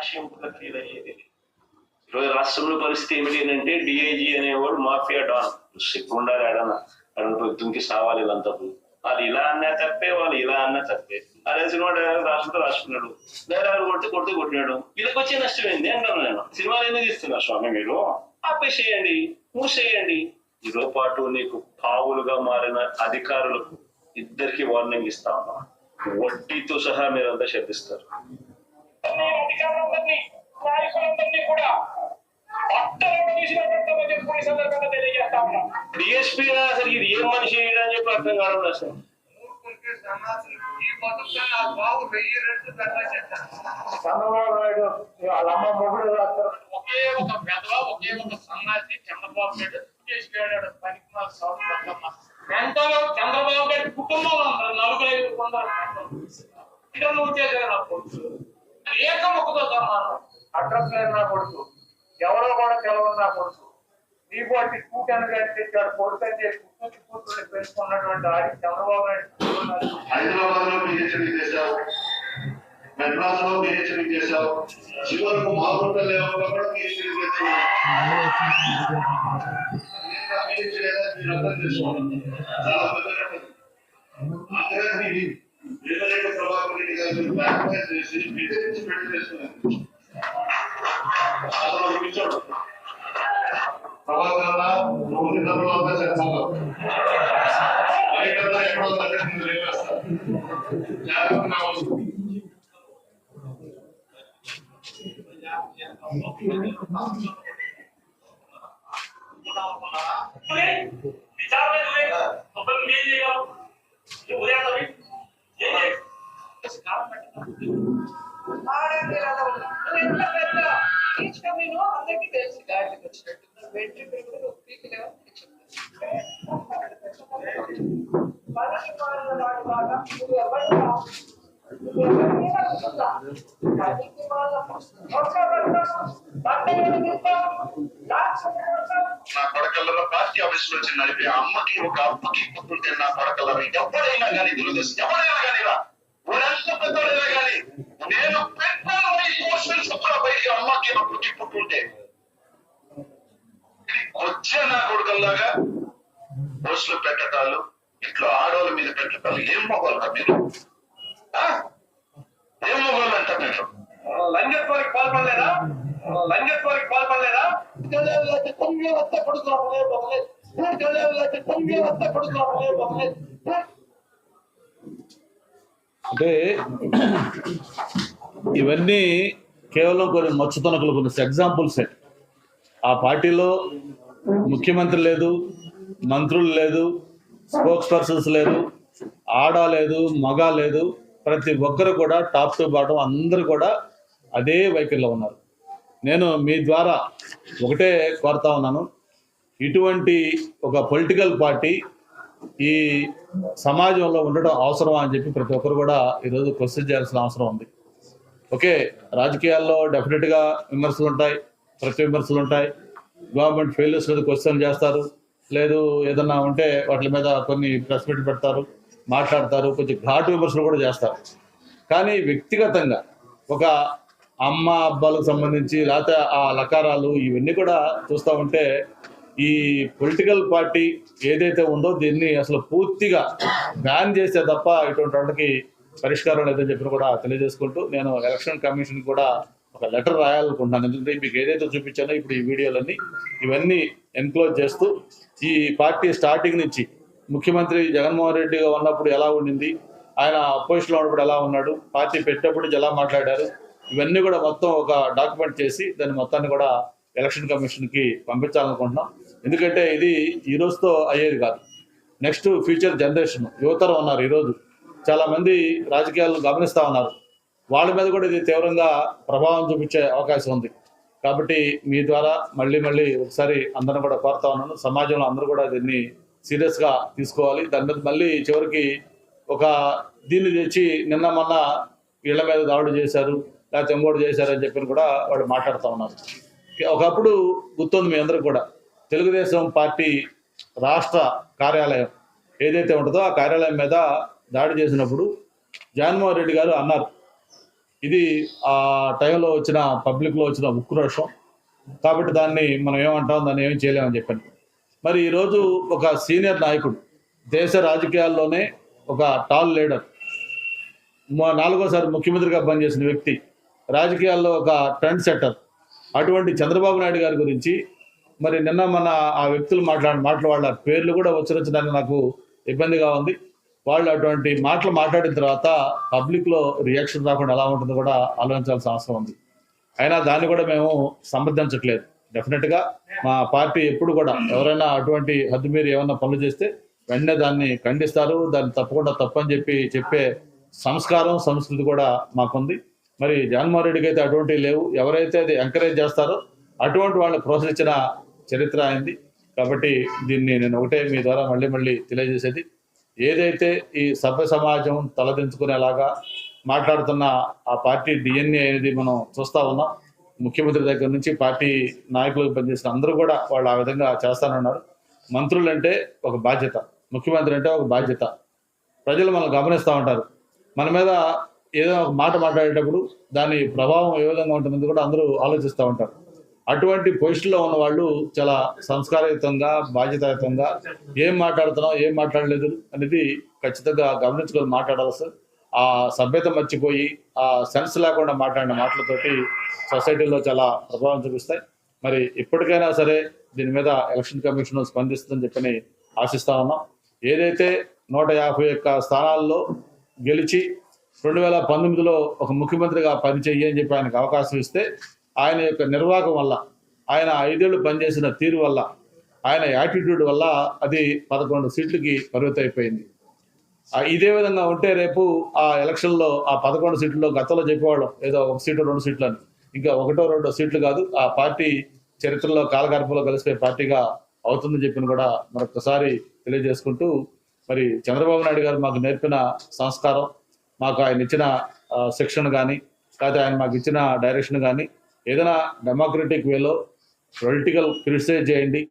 ఆశింపుగా feel అయ్యేది ఈరోజు రాష్ట్రంలో పరిస్థితి ఏమిటి అంటే డిఐజీ అనేవాడు మాఫియా డాన్. సిగ్గు ఉండాలి ఆడన అడన దుంకి సావాలి ఇదంతా వాళ్ళు ఇలా అన్నా తప్పే వాళ్ళు ఇలా అన్నా తప్పే. అదే సినిమా రాష్ట్రంతో రాసుకున్నాడు. డైలాగ్ కొట్టి కొట్టి కొట్టినాడు. వీళ్ళకి వచ్చే నష్టం ఏంది అంటాను నేను సినిమాలు ఎందుకు తీస్తున్నారు స్వామి మీరు? ఆపేసేయండి మూసేయండి. ఇదో పాటు నీకు పావులుగా మారిన అధికారులకు ఇద్దరికి వార్నింగ్ ఇస్తా ఉన్నా. వడ్డీతో సహా మీరంతా శపిస్తారు. అధికారులందరినీ నాయకులందరినీ కూడా డిఎస్పీ అసలు ఇది ఏం మనిషి అని చెప్పి అర్థం కావడం అసలు చంద్రబాబు నాయుడు వాళ్ళ అమ్మ మొగుడు రాస్తారు ఒకే ఒక వెధవ ఒకే ఒక సన్నాసి చంద్రబాబు నాయుడు చేసి వెళ్ళాడు పనికి ఎంతలో చంద్రబాబు గారి కుటుంబంలో ఉన్నారు నలుగురు ఐదు ఇక్కడ నువ్వు చేసే నా కొడుకు. అది ఏక ముఖతో సమానం అడ్రస్ లేని నా కొడుకు. ఎవరో కూడా తెలవని నా కొడుకు. నీకు వాటి కూటాను కానీ తెచ్చాడు కొడుకు అని చెప్పి పెంచుకున్నటువంటి ఆడి చంద్రబాబు నాయుడు హైదరాబాద్లో పిహెచ్డి చేశావు. మెడ్రాస్లో పిహెచ్డి చేశావు. చివరకు మాగుంట లేవలో కూడా పిహెచ్డి మీరు అర్థం చాలా పెద్ద కథ. అందరికీ వీరరెడ్డి ప్రభాకర్ రెడ్డి గారు బ్యాక్ మ్యాచ్ చేసి బెదిరించి పెళ్ళి చేస్తున్నారు అతను ఒక పిచ్చోడు. ప్రభాకర్ అన్న, నువ్వు నిద్రలో అంతా చేస్తావు బయట ఎక్కడో తగ్గట్టు లేవేస్తావు జాగ్రత్తగా ఉండు. విచారణ అనుకుందా నా పడకల్లో పార్టీ ఆఫీస్లో వచ్చి నడిపి అమ్మకి ఒక అమ్మకి పుట్టుంటే నా పడకల్లో ఎవరైనా కానీ దురదృష్టం. ఎవరైనా కానీ రా. ఊరంతా కానీ నేను పెట్టాను ఇమోషనల్స్ కూడా బయటికి అమ్మకి పుట్టి పుట్టుంటే వచ్చే నా కొడుకల్లాగా పోస్టులు పెట్టటాలు ఇట్లా ఆడవాళ్ళ మీద పెట్టటాలు ఏం మొగలు మీరు? ఏం మొగలు అంట మీరు? లంజత్వానికి పాల్పడలేదా? లంజత్వానికి పాల్పడలేదా? తొంగి వస్తే పడుకోవడమే బొమ్మలే వస్తే పడుకోవడమే బొమ్మలే అంటే ఇవన్నీ కేవలం కొన్ని మచ్చుతనకులు కొన్ని ఎగ్జాంపుల్సే ఆ పార్టీలో ముఖ్యమంత్రి లేదు మంత్రులు లేదు స్పోక్స్ పర్సన్స్ లేదు ఆడ లేదు మగ లేదు ప్రతి ఒక్కరు కూడా టాప్ టు బాటం అందరూ కూడా అదే వైఖరిలో ఉన్నారు. నేను మీ ద్వారా ఒకటే కోరుతా ఉన్నాను. ఇటువంటి ఒక పొలిటికల్ పార్టీ ఈ సమాజంలో ఉండడం అవసరం అని చెప్పి ప్రతి ఒక్కరు కూడా ఈరోజు క్వశ్చన్ చేయాల్సిన అవసరం ఉంది. ఓకే రాజకీయాల్లో డెఫినెట్గా విమర్శలు ఉంటాయి ప్రతి విమర్శలు ఉంటాయి. గవర్నమెంట్ ఫెయిల్యూర్స్ మీద క్వశ్చన్ చేస్తారు. లేదు ఏదన్నా ఉంటే వాటి మీద కొన్ని ప్రెస్ మీట్ పెడతారు మాట్లాడతారు కొంచెం ఘాటు విమర్శలు కూడా చేస్తారు. కానీ వ్యక్తిగతంగా ఒక అమ్మ అబ్బాలకు సంబంధించి లేకపోతే ఆ లకారాలు ఇవన్నీ కూడా చూస్తూ ఉంటే ఈ పొలిటికల్ పార్టీ ఏదైతే ఉందో దీన్ని అసలు పూర్తిగా బ్యాన్ చేస్తే తప్ప ఇటువంటి వాళ్ళకి పరిష్కారం లేదని చెప్పి కూడా తెలియజేసుకుంటూ నేను ఎలక్షన్ కమిషన్ కూడా ఒక లెటర్ రాయాలనుకుంటున్నాను. ఎందుకంటే మీకు ఏదైతే చూపించానో ఇప్పుడు ఈ వీడియోలన్నీ ఇవన్నీ ఎన్క్లోజ్ చేస్తూ ఈ పార్టీ స్టార్టింగ్ నుంచి ముఖ్యమంత్రి జగన్మోహన్ రెడ్డిగా ఉన్నప్పుడు ఎలా ఉండింది? ఆయన అపోజిషన్లో ఉన్నప్పుడు ఎలా ఉన్నాడు? పార్టీ పెట్టేప్పుడు ఎలా మాట్లాడారు? ఇవన్నీ కూడా మొత్తం ఒక డాక్యుమెంట్ చేసి దాన్ని మొత్తాన్ని కూడా ఎలక్షన్ కమిషన్కి పంపించాలనుకుంటున్నాం. ఎందుకంటే ఇది ఈ రోజుతో అయ్యేది కాదు. నెక్స్ట్ ఫ్యూచర్ జనరేషన్ యువతరం ఉన్నారు ఈరోజు. చాలామంది రాజకీయాలు రాజకీయాలను గమనిస్తా ఉన్నారు. వాళ్ళ మీద కూడా ఇది తీవ్రంగా ప్రభావం చూపించే అవకాశం ఉంది. కాబట్టి మీ ద్వారా మళ్ళీ మళ్ళీ ఒకసారి అందరిని కూడా కోరుతా ఉన్నాను. సమాజంలో అందరూ కూడా దీన్ని సీరియస్గా తీసుకోవాలి. దాని మీద మళ్ళీ చివరికి ఒక దీన్ని తెచ్చి నిన్న మొన్న ఇళ్ళ మీద దాడులు చేశారు లేకపోతే ఇంకోటి చేశారు అని చెప్పి కూడా వాళ్ళు మాట్లాడుతూ ఉన్నారు. ఒకప్పుడు గుర్తుంది మీ అందరికి కూడా తెలుగుదేశం పార్టీ రాష్ట్ర కార్యాలయం ఏదైతే ఉంటుందో ఆ కార్యాలయం మీద దాడి చేసినప్పుడు జగన్మోహన్ రెడ్డి గారు అన్నారు ఇది ఆ టైంలో వచ్చిన పబ్లిక్లో వచ్చిన ఉక్రోషం కాబట్టి దాన్ని మనం ఏమంటాం దాన్ని ఏం చేయలేమని చెప్పాను మరి ఈరోజు ఒక సీనియర్ నాయకుడు దేశ రాజకీయాల్లోనే ఒక టాల్ లీడర్ నాలుగోసారి ముఖ్యమంత్రిగా పనిచేసిన వ్యక్తి రాజకీయాల్లో ఒక ట్రెండ్ సెట్టర్ అటువంటి చంద్రబాబు నాయుడు గారి గురించి మరి నిన్న మన ఆ వ్యక్తులు మాట్లాడిన మాట్లాడాల పేర్లు కూడా ఉచ్చరించడానికి నాకు ఇబ్బందిగా ఉంది. వాళ్ళు అటువంటి మాటలు మాట్లాడిన తర్వాత పబ్లిక్లో రియాక్షన్ రాకుండా ఎలా ఉంటుందో కూడా ఆలోచించాల్సిన అవసరం ఉంది. అయినా దాన్ని కూడా మేము సమర్థించట్లేదు. డెఫినెట్గా మా పార్టీ ఎప్పుడు కూడా ఎవరైనా అటువంటి హద్దు మీరు ఏమైనా పనులు చేస్తే వెంటనే దాన్ని ఖండిస్తారు. దాన్ని తప్పకుండా తప్పని చెప్పి చెప్పే సంస్కారం సంస్కృతి కూడా మాకుంది. మరి జగన్మోహన్ రెడ్డికి అయితే అటువంటివి లేవు. ఎవరైతే అది ఎంకరేజ్ చేస్తారో అటువంటి వాళ్ళని ప్రోత్సహించిన చరిత్ర అయింది కాబట్టి దీన్ని నేను ఒకటే మీ ద్వారా మళ్ళీ మళ్ళీ తెలియజేసేది. ఏదైతే ఈ సభ్య సమాజం తలదించుకునేలాగా మాట్లాడుతున్న ఆ పార్టీ డిఎన్ఏ అనేది మనం చూస్తా ఉన్నాం. ముఖ్యమంత్రి దగ్గర నుంచి పార్టీ నాయకులకు పనిచేసిన అందరూ కూడా వాళ్ళు ఆ విధంగా చేస్తానన్నారు. మంత్రులు అంటే ఒక బాధ్యత ముఖ్యమంత్రి అంటే ఒక బాధ్యత. ప్రజలు మనం గమనిస్తూ ఉంటారు. మన మీద ఏదో ఒక మాట మాట్లాడేటప్పుడు దాని ప్రభావం ఏ విధంగా ఉంటుందని కూడా అందరూ ఆలోచిస్తూ ఉంటారు. అటువంటి పొజిషన్లో ఉన్న వాళ్ళు చాలా సంస్కారయుతంగా బాధ్యతాయుతంగా ఏం మాట్లాడుతున్నాం ఏం మాట్లాడలేదు అనేది ఖచ్చితంగా గమనించుకొని మాట్లాడాల్సి ఆ సభ్యత మర్చిపోయి ఆ సెన్స్ లేకుండా మాట్లాడిన మాటలతోటి సొసైటీలో చాలా ప్రభావం చూపిస్తాయి. మరి ఇప్పటికైనా సరే దీని మీద ఎలక్షన్ కమిషన్ స్పందిస్తుందని చెప్పని ఆశిస్తా ఉన్నాం. ఏదైతే నూట యాభై ఒక్క స్థానాల్లో గెలిచి రెండు వేల పంతొమ్మిదిలో ఒక ముఖ్యమంత్రిగా పనిచేయి అని చెప్పి ఆయనకు అవకాశం ఇస్తే ఆయన యొక్క నిర్వాహకం వల్ల ఆయన ఐదేళ్ళు పనిచేసిన తీరు వల్ల ఆయన యాటిట్యూడ్ వల్ల అది పదకొండు సీట్లకి పరిమితం అయిపోయింది ఇదే విధంగా ఉంటే రేపు ఆ ఎలక్షన్లో ఆ పదకొండు సీట్లలో గతంలో చెప్పేవాళ్ళం ఏదో ఒక సీటు రెండు సీట్లు అని. ఇంకా ఒకటో రెండో సీట్లు కాదు ఆ పార్టీ చరిత్రలో కాలగర్భంలో కలిసిపోయే పార్టీగా అవుతుందని చెప్పిన కూడా మరొకసారి తెలియజేసుకుంటూ మరి చంద్రబాబు నాయుడు గారు మాకు నేర్పిన సంస్కారం మాకు ఆయన ఇచ్చిన శిక్షణ కానీ లేకపోతే ఆయన మాకు ఇచ్చిన డైరెక్షన్ కానీ ఏదైనా డెమోక్రటిక్ వేలో పొలిటికల్ క్రిటిసైజ్ చేయండి.